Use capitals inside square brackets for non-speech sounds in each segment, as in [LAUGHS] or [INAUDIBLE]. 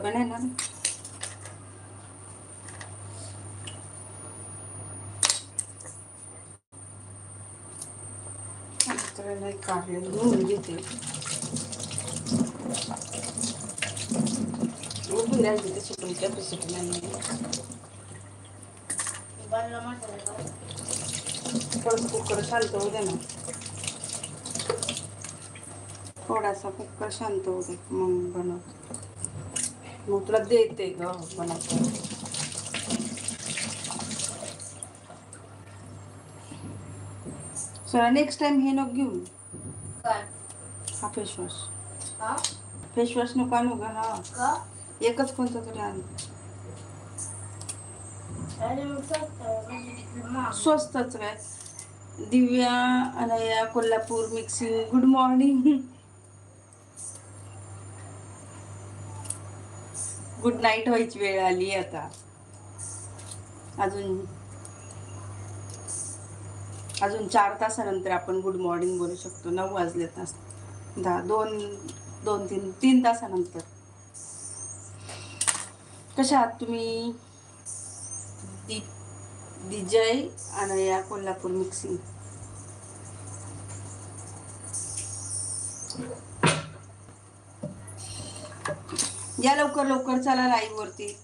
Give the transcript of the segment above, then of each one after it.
पण आहे ना. धुवून घेते. पण कॅपॅसिटी नाही कुकर शांत होऊ दे ना. थोडासा कुकर शांत होऊ दे मग बनव मग तुला देते ग सर नेक्स्ट टाइम हे नको घेऊन काय? हा फेसवॉश हा? फेसवॉश नको आणू ग हा. का? एकच कोणता तरी आण. म्हणजे. स्वस्तच काय Divya Anaya Kolhapur mixing good morning good night व्हायची वेळ आली आता. अजून अजून चार तासानंतर आपण गुड मॉर्निंग बोलू शकतो. नऊ वाजले तास दहा दोन दोन तीन तीन तासानंतर. कशा आहात तुम्ही? दि दिजय आणि या कोल्हापूर मिक्सिंग. या लवकर लवकर चला लाईव्ह वरती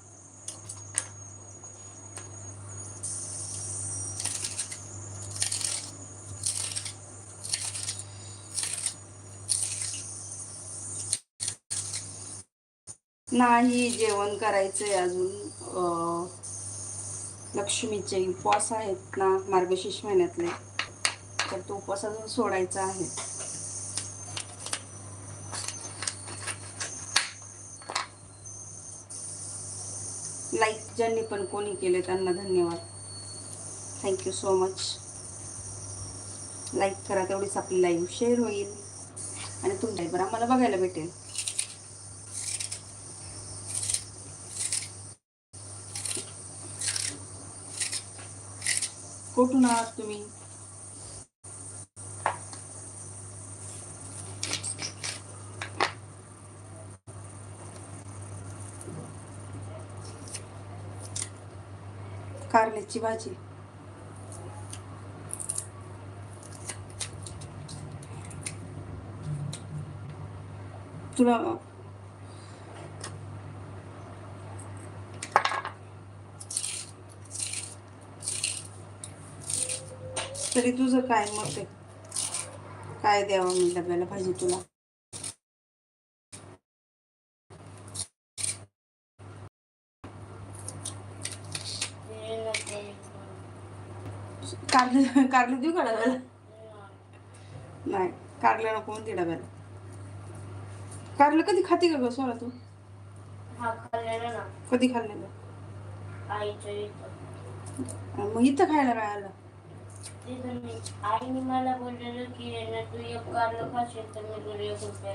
नाही जेवण करायचंय अजून. लक्ष्मीचे उपवास आहेत ना मार्गशीर्ष महिन्यातले. तर तो उपवास अजून सोडायचा आहे. लाईक ज्यांनी पण कोणी केले त्यांना धन्यवाद. थँक्यू सो मच लाईक करा तेवढीच आपली लाईव्ह शेअर होईल. आणि तुमच्या बरं आम्हाला बघायला भेटेल. कुठून आहात तुम्ही? कारल्याची भाजी. तुला तरी तुझं काय मत आहे? काय द्यावं मी डब्याला भाजी तुला हे नको. कारले कारले देऊ का डब्याला? नाही. कारले नको म्हणते डब्याला. कारलं कधी खाते का ग सोळा तू? हा कधी खाल्लेलं? मग इथं खायला काय आलं आईने मला बोललेलं की तू एक कारलं खाशील तर मी तुला एक रुपया.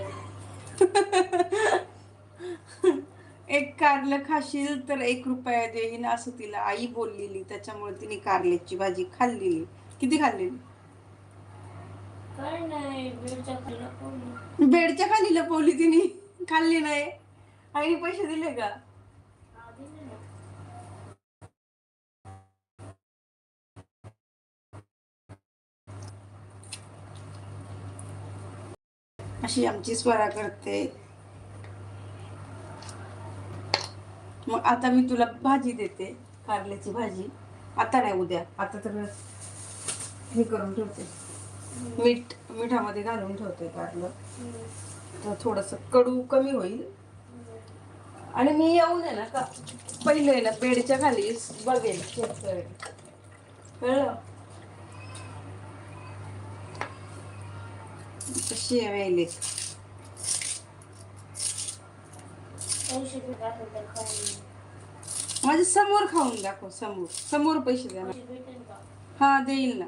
[LAUGHS] एक कारलं खाशील तर एक रुपया देईन असं तिला आई बोललेली. त्याच्यामुळे तिने कारल्याची भाजी खाल्लेली. किती खाल्लेली? बेडच्या खाली लपवली. तिने? खाल्ली नाही. आईने पैसे दिले का? अशी आमची स्वरा करते. मग आता मी तुला भाजी देते कारल्याची भाजी. आता नाही उद्या. आता तर हे करून ठेवते. मीठ मिठामध्ये घालून ठेवते कारलं. तर थोडस कडू कमी होईल. आणि मी येऊ दे ना का? पहिले ना बेडच्या खाली बघेल. check करेल कळलं कशी आहे माझ्यासमोर खाऊन दाखव समोर. समोर पैसे द्या. ना हा देईल ना.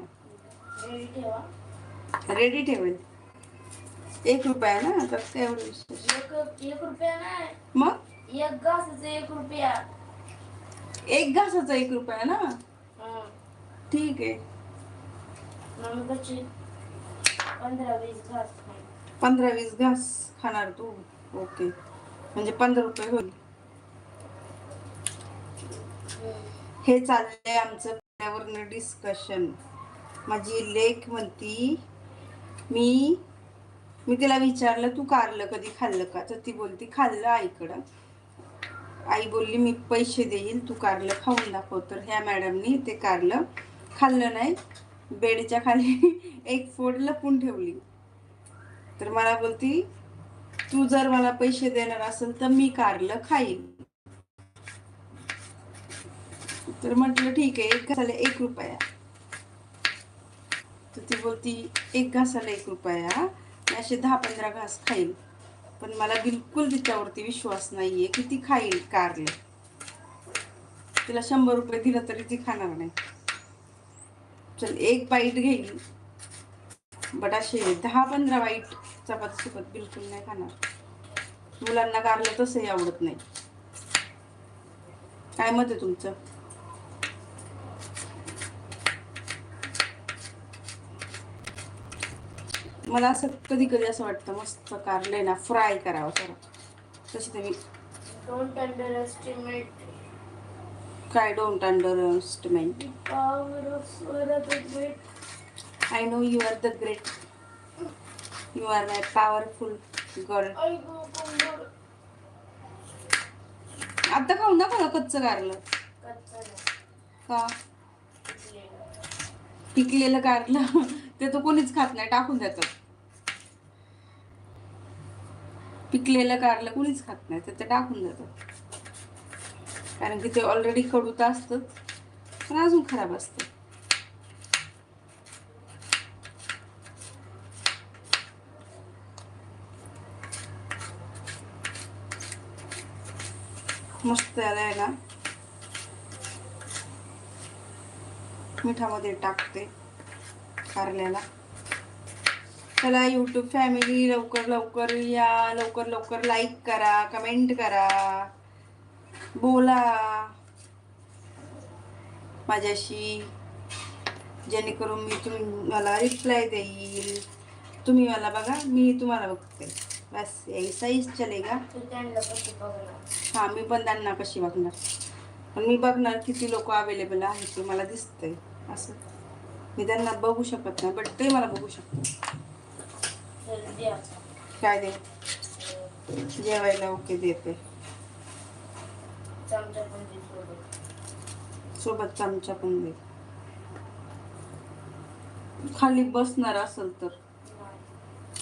रेडी ठेवा रेडी ठेवेल. एक रुपया ना तर रुपया नाही. मग? एक घासाचा एक रुपया. एक घासाचा एक रुपया ना. ठीक आहे. पंधरा वीस घास खाणार तू. ओके. म्हणजे पंधरा रुपये होईल. हे चाललंय आमचं पर्यावरण डिस्कशन माझी लेख म्हणती मी मी तिला विचारलं तू कारलं कधी खाल्लं का? तर ती बोलती खाल्लं आईकडं. आई बोलली मी पैसे देईल तू कारलं खाऊन दाखव. तर ह्या मॅडमनी ते कारलं खाल्लं नाही बेडच्या खाली [LAUGHS] एक फोड लपून ठेवली. तर मला बोलती तू जर मला पैसे देणार असेल तर मी कारलं खाईन. तर म्हटलं ठीक आहे एक घासाला एक रुपया. तर ती बोलती एक घासाला एक रुपया. मी असे दहा पंधरा घास खाईल पण मला बिलकुल तिच्यावरती विश्वास नाहीये की ती खाईल कारले. तिला शंभर रुपये दिलं तरी ती खाणार नाही. चल एक बाईट घेईल. बट असे दहा पंधरा बाईट चपात सोबत बिलकुल नाही खाणार. मुलांना कारलं तसंही आवडत नाही. काय मत आहे तुमचं? मला असं कधी कधी असं वाटतं मस्त कारले ना फ्राय करावं जरा. तशी ते मी डोंट अंडर एस्टिमेट काय don't underestimate power of great I know you are the great you are my powerful girl आता खाऊन दाखव ना कच्चं कारलं. का. पिकलेलं कारलं. ते तर कोणीच खात नाही टाकून देतात. पिकलेलं कारलं कोणीच खात नाही तर ते टाकून देतात. कारण की ते ऑलरेडी कडू तर असतं पण अजून खराब असतं. मस्त याला आहे ना. मिठामध्ये टाकते. कारल्याला चला यूट्यूब फॅमिली लवकर लवकर या लवकर लवकर लाईक करा कमेंट करा. बोला. माझ्याशी. जेणेकरून मी तुम्हाला रिप्लाय देईल. तुम्ही मला बघा मी तुम्हाला बघते. बस ऐसा चलेगा. हां मी पण त्यांना कशी बघणार? पण मी बघणार किती लोक अवेलेबल आहेत ते मला दिसतंय. असं. मी त्यांना बघू शकत नाही बट ते मला बघू शकते काय दे? जेवायला ओके देते. सोबत चमचा पण दे. खाली बसणार असेल तर.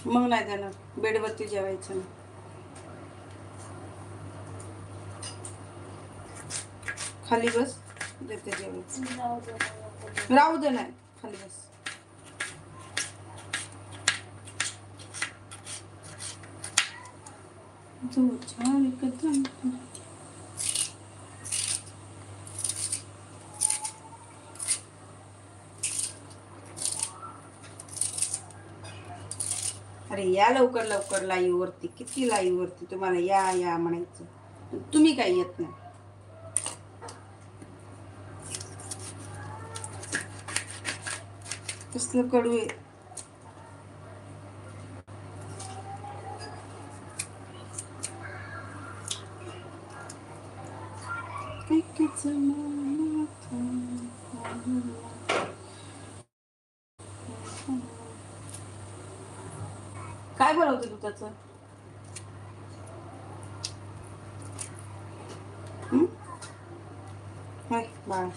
मग नाही देणार. बेडवरती जेवायचं ना खाली बस देते जेवायचं. राहू दे नाही. खाली बस. जो छान कदम अरे या लवकर लवकर लाईव्ह वरती किती लाईव्ह वरती तुम्हाला या या म्हणायचं. तुम्ही काही येत नाही. कसलं कडू आहे. काय बनवते तू त्याच? बाय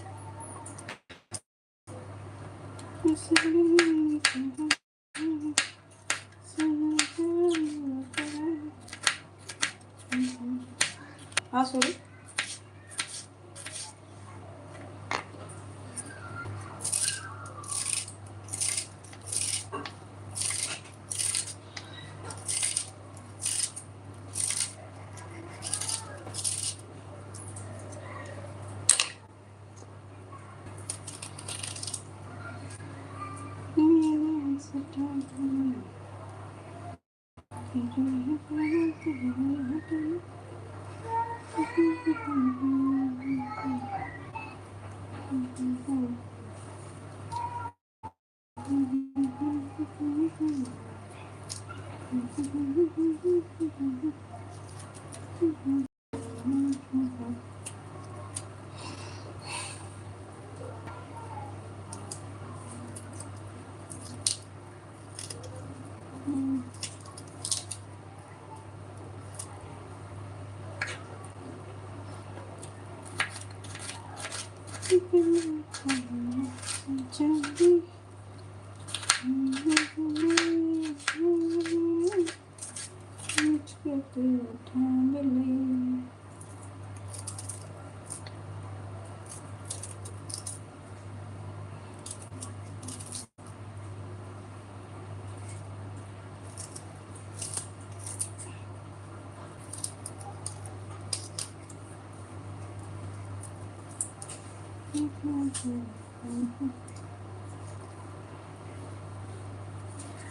हा सोडू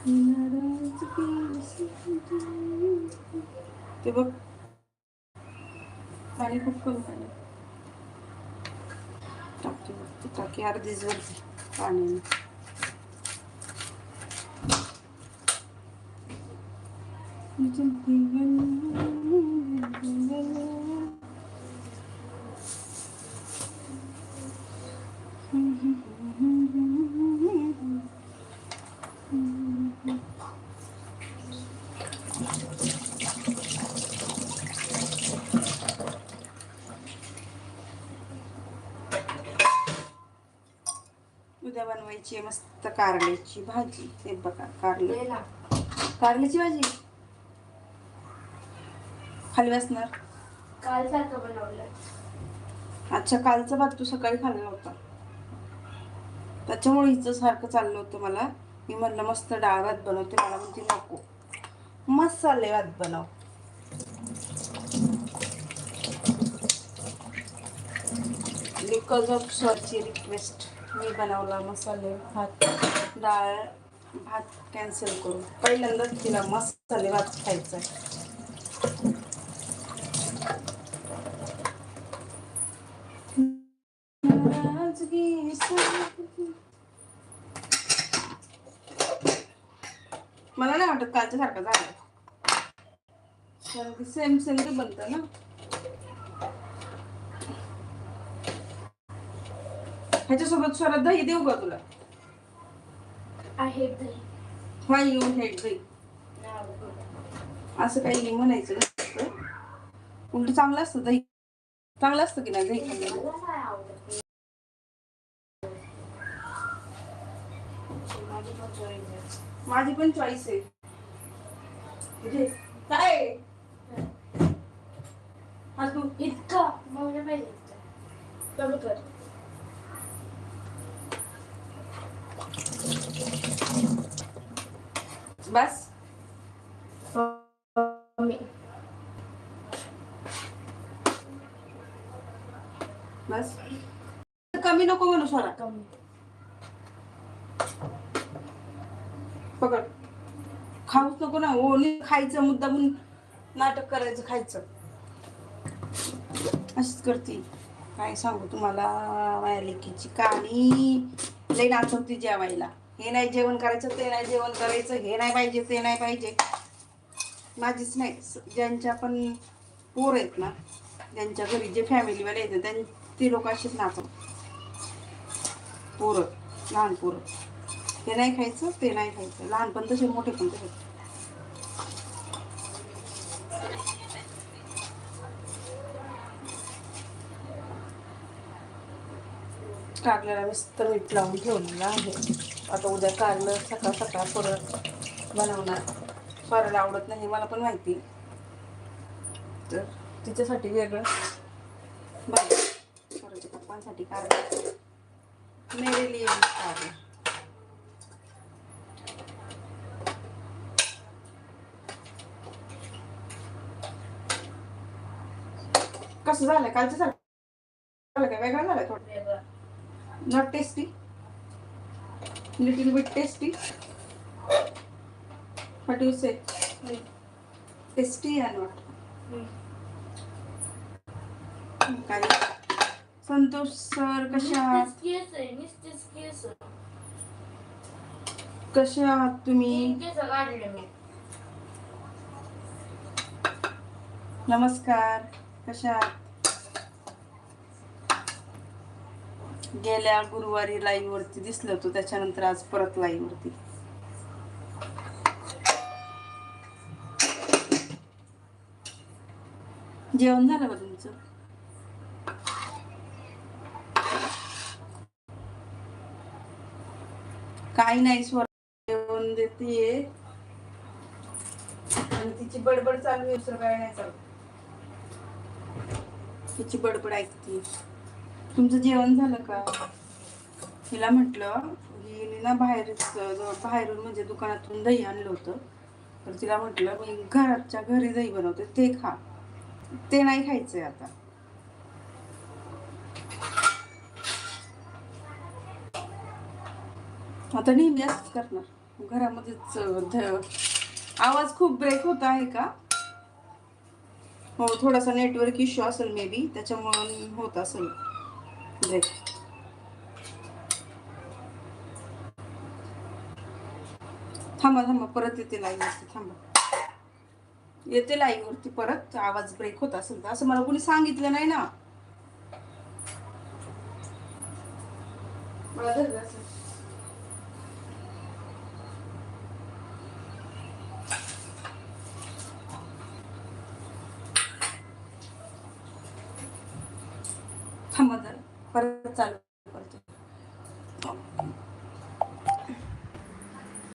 ते बघ पाणी खूप कमी झालं टाकी वरती टाकी अर्धीच वरती पाण्याने उद्या बनवायची आहे मस्त कारल्याची भाजी. हे बघा कारलं. कारल्याची भाजी? खाली बसणार. काल सारखं बनवलं अच्छा कालचा भात तू सकाळी खाल्ला होता. त्याच्यामुळे हिचं सारखं चाललं होतं मला. मी म्हणलं मस्त डाळ भात बनवते मला म्हणते नको. मसाले भात बनव. बिकॉज ऑफ सरची रिक्वेस्ट मी बनवला मसाले भात डाळ भात कॅन्सल करू पहिल्यांदाच तिला मसाले भात खायचा मला नाही वाटत कालच्या सारखं झालं सेम सेम ते बनतं ना. ह्याच्यासोबत स्वरात दही देऊ का तुला? दही. You hate. असं काही म्हणायचं नसतं उलट चांगलं असतं दही. चांगलं असतं की नाही दही खाल्लं माझी पण चॉईस आहे. घे. काय? हा तू. इतका पाहिजे इतका. कमी कर बस बस कमी नको म्हणू सोडा कमी पकड खाऊच नको ना हो, ओली खायचं मुद्दा म्हणून नाटक करायचं खायचं. अशीच करते. काय सांगू तुम्हाला माया लेकीची कहाणी. लई नाचवती जेवायला. हे नाही जेवण करायचं ते नाही जेवण करायचं हे नाही पाहिजे ते नाही पाहिजे. माझीच नाही ज्यांच्या पण पोर आहेत ना ज्यांच्या घरी जे फॅमिलीवाले आहेत त्यां ते लोक अशीच नाचव पोरं लहान पोरं. हे नाही खायचं ते नाही खायचं. लहान पण तसे मोठे पण तसे. कारल्याला मस्त मीठ लावून ठेवलेलं आहे. आता उद्या कारलं सकाळ सकाळ परत बनवणार. परत आवडत नाही मला पण माहिती. तर तिच्यासाठी वेगळं. बाय. परत पप्पांसाठी कारण मेरे लिए कसं झालं? कालचं झालं झालं काय वेगळं झालं थोडं वेगळं not tasty little bit tasty what you say tasty and not काय संतोष सर कशा आहात नुसतेच केस आहे नुसतेच केस कसे आहात तुम्ही तीन केस काढले मी नमस्कार कशा आहात गेल्या गुरुवारी लाईव्ह वरती दिसलं होतं त्याच्यानंतर आज परत लाईव्ह वरती. जेवण झालं का तुमचं? काही नाही स्वर जेवण देते आणि तिची बडबड चालू आहे दुसरं काय नाही चालू. तिची बडबड ऐकते तुमचं जेवण झालं का? हिला म्हटलं हिने ना बाहेर बाहेरून म्हणजे दुकानातून दही आणलं होतं. तर तिला म्हटलं मी घराच्या घरी दही बनवते ते खा. ते नाही खायचंय आता. आता नेहमी असंच करणार. घरामध्येच आवाज खूप ब्रेक होत आहे का? हो थोडासा नेटवर्क इश्यू असेल मे बी त्याच्यामुळं होत असेल. थांबा थांबा परत येते लाईव्हवरती थांबा. येते लाईव्हवरती परत आवाज ब्रेक होत असेल तर. असं मला कोणी सांगितलं नाही ना. मला धरलं असेल.